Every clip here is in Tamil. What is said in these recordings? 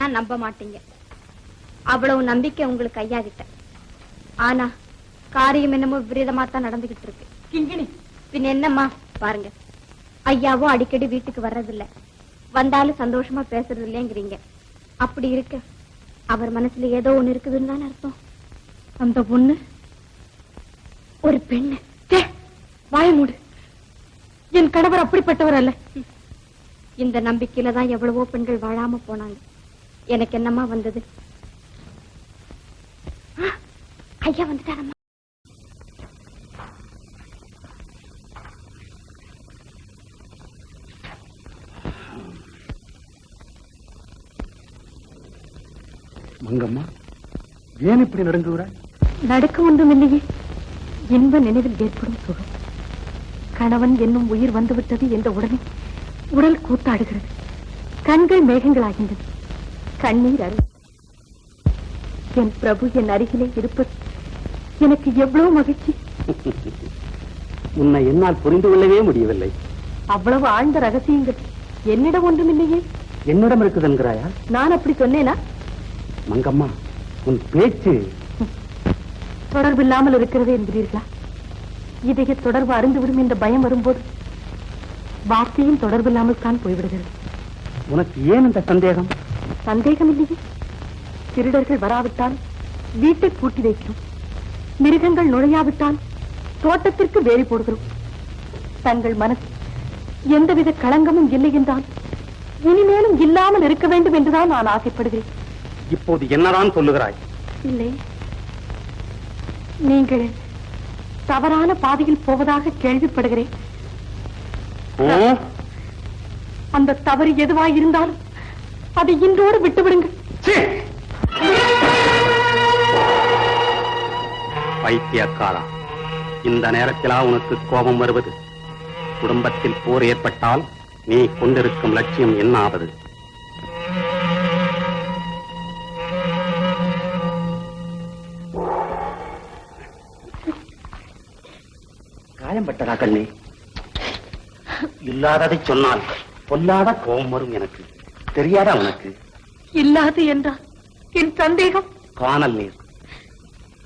நான் நம்ப மாட்டீங்க. அவ்வளவு நம்பிக்கை உங்களுக்கு ஐயா கிட்ட ஆனா காரியம் என்னமோ விபரீதமா தான் நடந்துகிட்டு இருக்கு கிங்கிணி. பின் என்னம்மா? பாருங்க. ஐயாவும் அடிக்கடி வீட்டுக்கு வர்றதில்ல. வந்தாலும் சந்தோஷமா பேசுறது இல்லைங்கிறீங்க அப்படி இருக்க அவர் மனசுல ஏதோ ஒண்ணு இருக்குதுன்னு தானே அர்த்தம். அந்த பொண்ணு ஒரு பெண்ணு. வாய மூடு. என் கணவர் அப்படிப்பட்டவர் அல்ல. இந்த நம்பிக்கையில தான் எவ்வளவோ பெண்கள் வாழாம போனாங்க. எனக்கு என்னம்மா வந்தது? ஐயா வந்துட்டாரம்மா. மங்கம்மா ஏன் இப்படி நடுங்குகிறாய் நடக்க ஒன்றும் இல்லையே இன்ப நினைவில் ஏற்படும் சுகம். கணவன் என்னும் உயிர் வந்துவிட்டது என்ற உடனே உடல் கூத்தாடுகிறது. கண்கள் மேகங்களாகின்றன. கண்ணீர் அரு என் பிரபு என் அருகிலே இருப்பது எனக்கு எவ்வளவு மகிழ்ச்சி. உன்னை என்னால் புரிந்து கொள்ளவே முடியவில்லை. அவ்வளவு ஆழ்ந்த ரகசியங்கள் என்னிடம் ஒன்றும் இல்லையே. என்னிடம் இருக்குது என்கிறாயா நான் அப்படி சொன்னேனா? மங்கம்மா உன் பேச்சு. தொடர்பில்லாமல் இருக்கிறது என்கிறீர்களா இதய தொடர்பு அருந்துவிடும் என்ற பயம் வரும்போது வார்த்தையும் தொடர்பில்லாமல் தான் போய்விடுகிறது. உனக்கு ஏன் இந்த சந்தேகம்? சந்தேகம் இல்லையே திருடர்கள் வராவிட்டால் வீட்டை பூட்டி வைக்கிறோம். மிருகங்கள் நுழையாவிட்டால் தோட்டத்திற்கு வேலி போடுகிறோம். தங்கள் மனசு எந்தவித களங்கமும் இல்லை என்றால் இனிமேலும் இல்லாமல் இருக்க வேண்டும் என்றுதான் நான் ஆசைப்படுகிறேன். இப்போது என்னதான் சொல்லுகிறாய்? இல்லை. நீங்கள் தவறான பாதையில் போவதாக கேள்விப்படுகிறேன்? அந்த தவறு எதுவாய் இருந்தாலும் அதை இன்றோடு விட்டுவிடுங்க பைத்தியக்காரா இந்த நேரத்திலா உனக்கு கோபம் வருவது? குடும்பத்தில் போர் ஏற்பட்டால் நீ கொண்டிருக்கும் லட்சியம் என்ன ஆவது காயம்பட்டதா கண்ணே? இல்லாததை சொன்னால் பொல்லாத கோபம் வரும் எனக்கு. தெரியாதா உனக்கு? இல்லாது என்றால் என் சந்தேகம்? காணல் நீர்.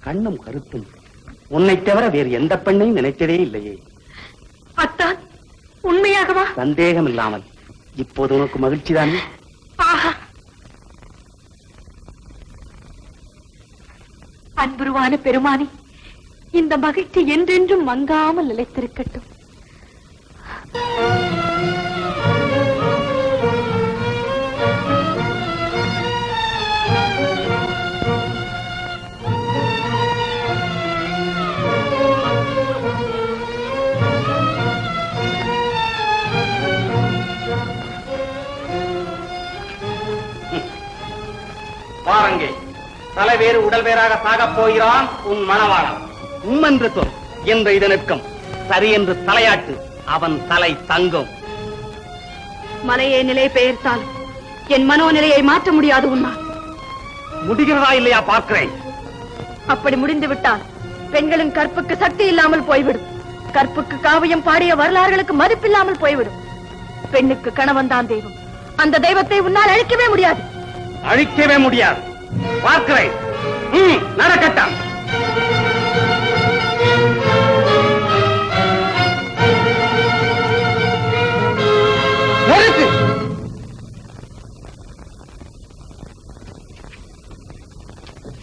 கண்ணும் கருத்தும். உன்னை தவிர வேறு எந்த பெண்ணையும் நினைத்ததே இல்லையே. அத்தான் உண்மையாகவா? சந்தேகம் இல்லாமல் இப்போது உனக்கு மகிழ்ச்சி தானே அன்புருவான பெருமானே இந்த மகிழ்ச்சி என்றென்றும் மங்காமல் நிலைத்திருக்கட்டும். பாருங்கே தலை வேறு உடல் வேறாக சாகப் போகிறான் உன் மணவாளன். உம்மென்று சொல் என்று இது நிற்கும் சரி என்று தலையாட்டு அவன் தலை தங்கும். மலையை நிலை பெயர்த்தால் என் மனோநிலையை மாற்ற முடியாது உன்னால் முடிகிறதா இல்லையா பார்க்கிறேன். அப்படி முடிந்து விட்டால் பெண்களின் கற்புக்கு சக்தி இல்லாமல் போய்விடும். கற்புக்கு காவியம் பாடிய வரலாறுகளுக்கு மதிப்பில்லாமல் போய்விடும். பெண்ணுக்கு கணவன் தான் தெய்வம். அந்த தெய்வத்தை உன்னால் அழிக்கவே முடியாது. அழிக்கவே முடியாது. பார்க்கிறேன்.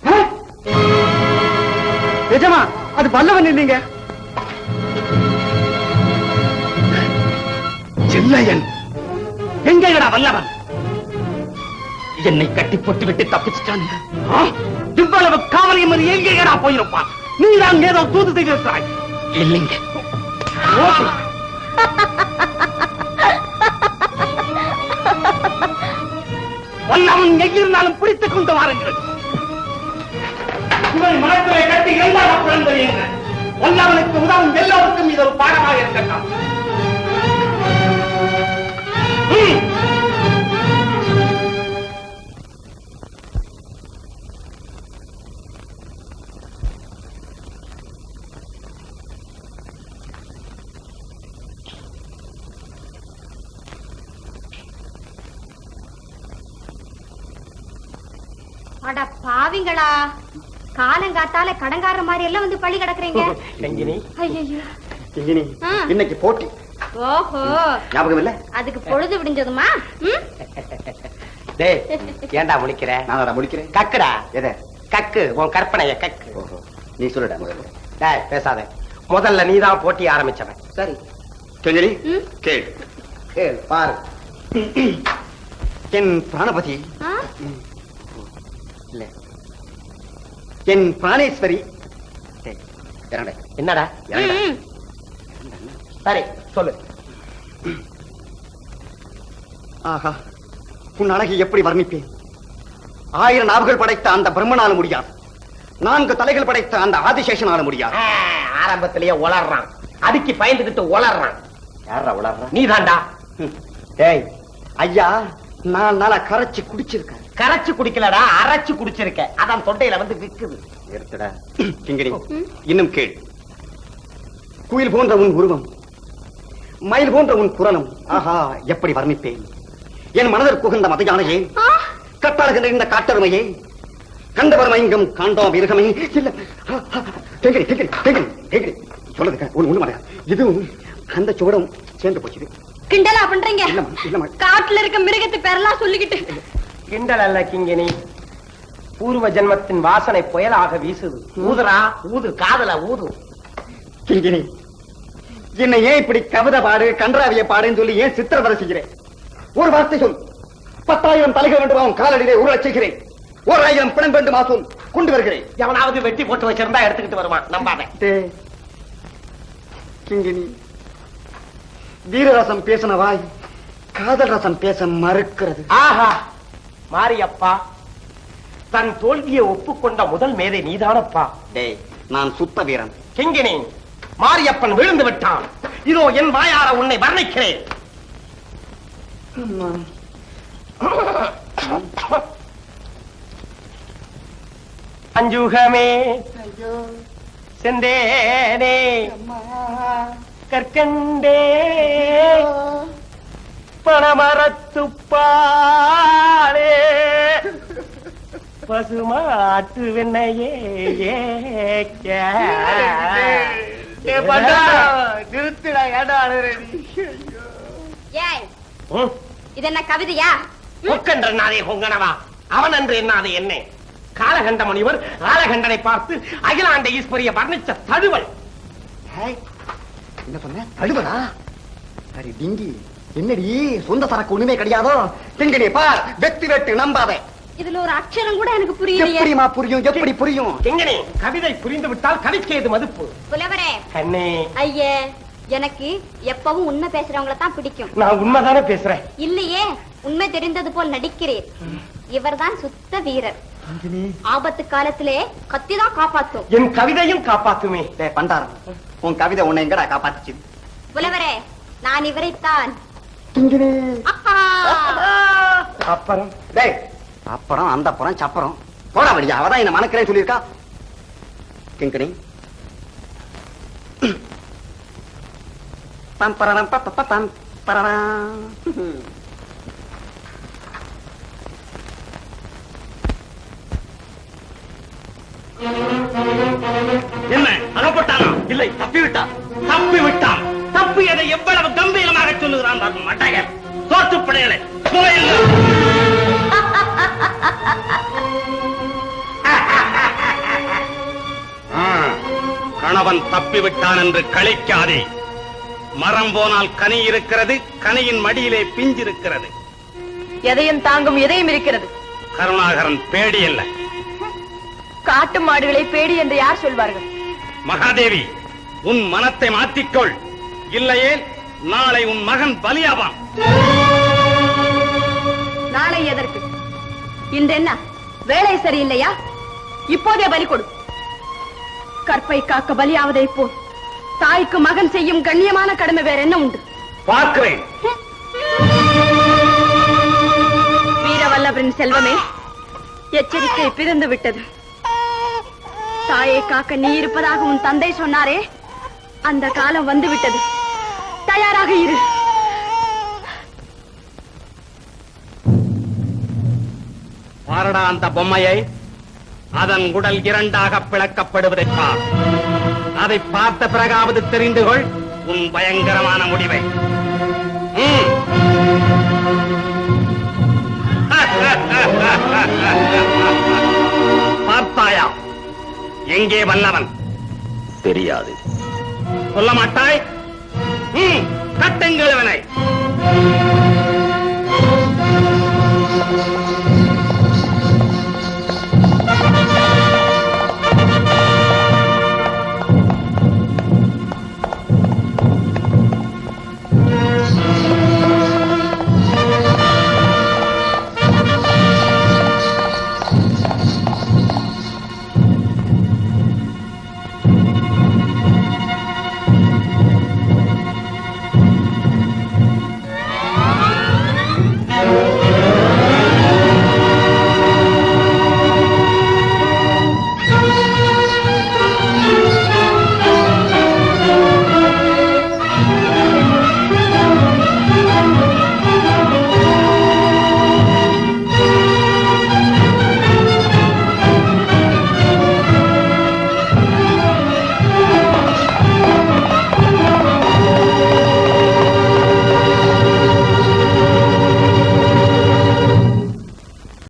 ஆ? நிஜமா அது பல்லவன் இல்லைங்க. செல்லையன். எங்கடா வல்லவன்? என்னை கட்டி போட்டு விட்டு தப்பிச்சிட்டான் இவ்வளவு காவலையும் மீறி எங்கேடா போயிருப்பான்? நீ தான் ஏதோ தூது செய்திருக்கிறாய். இல்லைங்க. ஓகே. வல்லவன் எங்கிருந்தாலும் பிடித்துக் கொண்டு வாருங்கள். இவன் மனத்திலே கட்டி எல்லாரும் மக்களும் தெரியுங்கள் வல்லவனுக்கு உதவும் எல்லோருக்கும் இது ஒரு பாடமாக இருக்கட்டும். பாவிங்களா? காலங்காத்தால கடங்கார மாதிரி எல்லாம் வந்து பள்ளி கிடக்குறீங்க. ஐயோ. இன்னைக்கு போட்டி. ஓஹோ. ஞாபகம் இல்ல அதுக்கு பொழுது விடிஞ்சதுமா? டேய் ஏன்டா முழிக்கிற? நான் முடிக்கிறேன் கக்குடா. எதை? கக்கு உன் கற்பனைய கக்கு. ஓஹோ. நீ சொல்லுடா முதல்ல. டேய் பேசாத. முதல்ல நீதான் போட்டி ஆரம்பிச்சவன். சரி. ம்? கேள். கேள் பாரு. என் பிராணபதி. என் பிராணேஸ்வரி. என்னடா. சரி சொல்லு. ஆஹா உன் அழகை எப்படி வர்ணிப்பேன்? ஆயிரம் நாவுகள் படைத்த அந்த பிரம்மனால முடியாது நான்கு தலைகள் படைத்த அந்த ஆதிசேஷனால முடியாது ஆரம்பத்திலேயே உளறான் அதுக்கு பயந்துகிட்டு உளறான் யாரா உளர்றா நீதான்டா. டேய் ஐயா நான் நாளா கரைச்சு குடிச்சிருக்கேன். கரைச்சு குடிக்கலடா அரைச்சு குடிச்சிருக்க அதான் தொண்டையில வந்து விக்குது. எடுத்துடா இன்னும் கேள். குயில் போன்ற உன் உருவம் மயில் போன்ற உன் குரலும் ஆஹா எப்படி வர்ணிப்பேன்? என் மனதிற்கு உகந்த மதையானையே ஆ? கட்டாளுகின்ற இந்த காட்டெருமையே கண்டவர் மயங்கும் காண்டோம் இருக்கமே இல்ல கேட்கிறேன் கேட்கிறேன் கேட்கிறேன் கேட்கிறேன் சொல்லுது ஒண்ணு ஒண்ணு இதுவும் அந்த சுவடும் சேர்ந்து போச்சு கிண்டலா பண்றீங்க? காட்டுல இருக்க மிருகத்து பேரெல்லாம் சொல்லிக்கிட்டு. கிண்டல் அல்ல கிங்கினி பூர்வ ஜென்மத்தின் வாசனை புயலாக வீசுது. ஊதுரா ஊது காதல ஊது. கிங்கினி என்னை ஏன் இப்படி கவிதை பாடு கன்றாவிய பாடுன்னு சொல்லி ஏன் சித்திரவதை செய்கிறேன்? ஒரு வார்த்தை சொல். பத்தாயிரம் தலைகள் வேண்டும் அவன் காலடியிலே உருளச் செய்கிறேன்? ஓர் ஆயிரம் பிணம் வேண்டும் சொல். கொண்டு வருகிறேன். எவனாவது வெட்டி போட்டு வச்சிருந்தா எடுத்துக்கிட்டு வருவான். நம்பாத. கிங்கினி வீரரசம் பேசின வாய் காதல் ரசம் பேச மறுக்கிறது. ஆஹா. மாரியப்பா தன் தோல்வியை ஒப்புக்கொண்ட முதல் மேதை நீதானப்பா. டேய் நான் சுத்த வீரன் கிங்கினி மாரியப்பன் விழுந்து விட்டான். இதோ என் வாயார உன்னை வர்ணிக்கிறேன். அஞ்சுகமே செந்தேனே கற்கண்டே. பணமரத்துப்பாலே பசுமாட்டு வெண்ணையே. நிறுத்திடா ஏடா ஏய் இது என்ன கவிதையா? கொக்கென்ற நாதே கொங்கனவா அவன் என்று என்னாது என்ன? காலகண்ட முனிவர் காலகண்டனை பார்த்து அகிலாண்ட ஈஸ்வரிய வர்ணிச்ச தழுவல். என்ன சொன்ன? தடுவடா சரி டிங்கி. என்னடி சொந்த சரக்கு ஒண்ணுமே கிடையாதோ? திங்கடி பார் வெத்தி வெட்டு நம்பாத. இதுல ஒரு அக்ஷரம் கூட எனக்கு புரியலையே. எப்படிமா புரியும்? எப்படி புரியும்? எங்கனே கவிதை புரிந்து விட்டால் கவிக்கு ஏது மதிப்பு. புலவரே. கண்ணே. ஐயே எனக்கு எப்பவும் உண்மை பேசுறவங்கள தான் பிடிக்கும். நான் உண்மைதானே பேசுறேன். இல்லையே உண்மை தெரிந்தது போல் நடிக்கிறேன். இவர்தான் சுத்த வீரர். ஆபத்து காலத்திலே கத்திதான் காப்பாத்தும். என் கவிதையும் காப்பாத்துமே. பண்டாரம் உன் கவிதை உன்னை எங்கடா காப்பாத்துச்சு? புலவரே நான் இவரைத்தான் அப்புறம். டேய் அப்புறம் அந்த புறம் சப்பரம் போடா வழியா அவதான் என்ன மனக்கிறேன் சொல்லியிருக்கா. கிங்கணி பம் பம் பரரம். என்ன அகப்பட்டானா? இல்லை தப்பி விட்டான் தப்பி விட்டான் தப்பியதை எவ்வளவு கம்பீரமாக சொல்லுகிறான் பாருங்க மட்டையர் தோற்று படையலை கணவன் தப்பி விட்டான் என்று கழிக்காதே. மரம் போனால் கனி இருக்கிறது கனியின் மடியிலே பிஞ்சிருக்கிறது. எதையும் தாங்கும் எதையும் இருக்கிறது. கருணாகரன் பேடி அல்ல. காட்டு மாடுகளை பேடி என்று யார் சொல்வார்கள்? மகாதேவி உன் மனத்தை மாற்றிக்கொள் இல்லையே நாளை உன் மகன் பலியாவான். நாளை எதற்கு? இன்று என்ன வேலை சரியில்லையா? இப்போதே பலி கொடு. கற்பை காக்க பலியாவதை போல். தாய்க்கு மகன் செய்யும் கண்ணியமான கடமை வேற என்ன உண்டு? பார்க்கிறேன். வீரவல்லவரின் செல்வமே எச்சரிக்கை பிறந்து விட்டது. தாயை காக்க நீ இருப்பதாக உன் தந்தை சொன்னாரே அந்த காலம் வந்து விட்டது. தயாராக இரு. பாரடா அந்த பொம்மையை. அதன் உடல் இரண்டாக பிளக்கப்படுவதை பார் அதை பார்த்த பிறகாவது தெரிந்து கொள் உன் பயங்கரமான முடிவை. பார்த்தாயா? எங்கே வல்லவன்? தெரியாது. சொல்ல மாட்டாய்? கட்டுங்கள் அவனை.